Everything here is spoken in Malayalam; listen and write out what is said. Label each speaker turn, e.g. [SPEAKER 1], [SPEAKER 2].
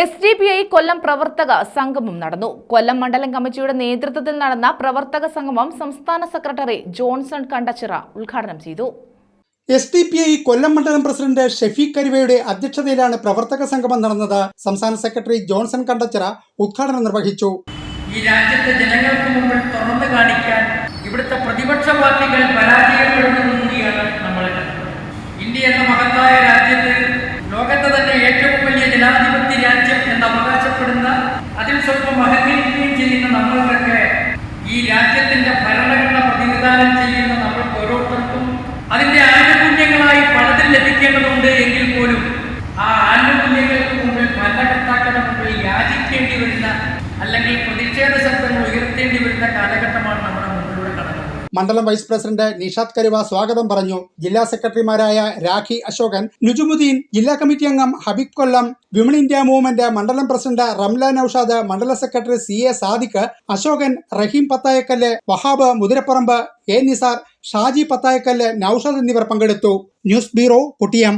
[SPEAKER 1] S D P I Kollam പ്രവർത്തക സംഗമം നടന്നു. കൊല്ലം മണ്ഡലം കമ്മിറ്റിയുടെ നേതൃത്വത്തിൽ നടന്ന പ്രവർത്തക സംഗമം സംസ്ഥാന സെക്രട്ടറി ജോൺസൺ കണ്ടച്ചിറ ഉദ്ഘാടനം ചെയ്തു.
[SPEAKER 2] S D P I Kollam മണ്ഡലം പ്രസിഡന്റ് ഷെഫീഖ് കരിവയുടെ അധ്യക്ഷതയിലാണ് പ്രവർത്തക സംഗമം നടന്നത്. സംസ്ഥാന സെക്രട്ടറി ജോൺസൺ കണ്ടച്ചിറ ഉദ്ഘാടനം നിർവഹിച്ചു.
[SPEAKER 3] ഈ രാജ്യത്തെ ജനങ്ങൾക്ക് മുമ്പിൽ തുറന്നു കാണിക്കാൻ ഇവിടുത്തെ പ്രതിപക്ഷ പാർട്ടികൾ പരാജയപ്പെടുന്നത് അതിൽ സ്വല്പം അഹങ്കരിക്കുകയും ചെയ്യുന്ന നമ്മൾക്കൊക്കെ ഈ രാജ്യത്തിന്റെ ഭരണഘടന പ്രതിനിധാനം ചെയ്യുന്ന നമ്മൾക്ക് ഓരോരുത്തർക്കും അതിന്റെ ആനുകൂല്യങ്ങളായി പലതിൽ ലഭിക്കേണ്ടതുണ്ട് എങ്കിൽ പോലും ആ ആനുകൂല്യങ്ങൾക്ക് മുമ്പിൽ ഭരണകർത്താക്കളുടെ മുമ്പിൽ യാചിക്കേണ്ടി വരുന്ന അല്ലെങ്കിൽ പ്രതിഷേധ ശബ്ദങ്ങൾ ഉയർത്തേണ്ടി വരുന്ന കടന്നത്
[SPEAKER 2] മണ്ഡലം വൈസ് പ്രസിഡന്റ് നിഷാദ് കരുവ സ്വാഗതം പറഞ്ഞു. ജില്ലാ സെക്രട്ടറിമാരായ രാഖി അശോകൻ നുജുമുദ്ദീൻ ജില്ലാ കമ്മിറ്റി അംഗം Habeeb Kollam women India movement മണ്ഡലം president Ramla Naushad Mandala secretary C A Sadiq Ashokan Raheem Pathayakkallu Wahab Muthirapparambu A Nisar Shaji Pathayakkallu Naushad എന്നിവർ പങ്കെടുത്തു. News bureau Kuttiyam.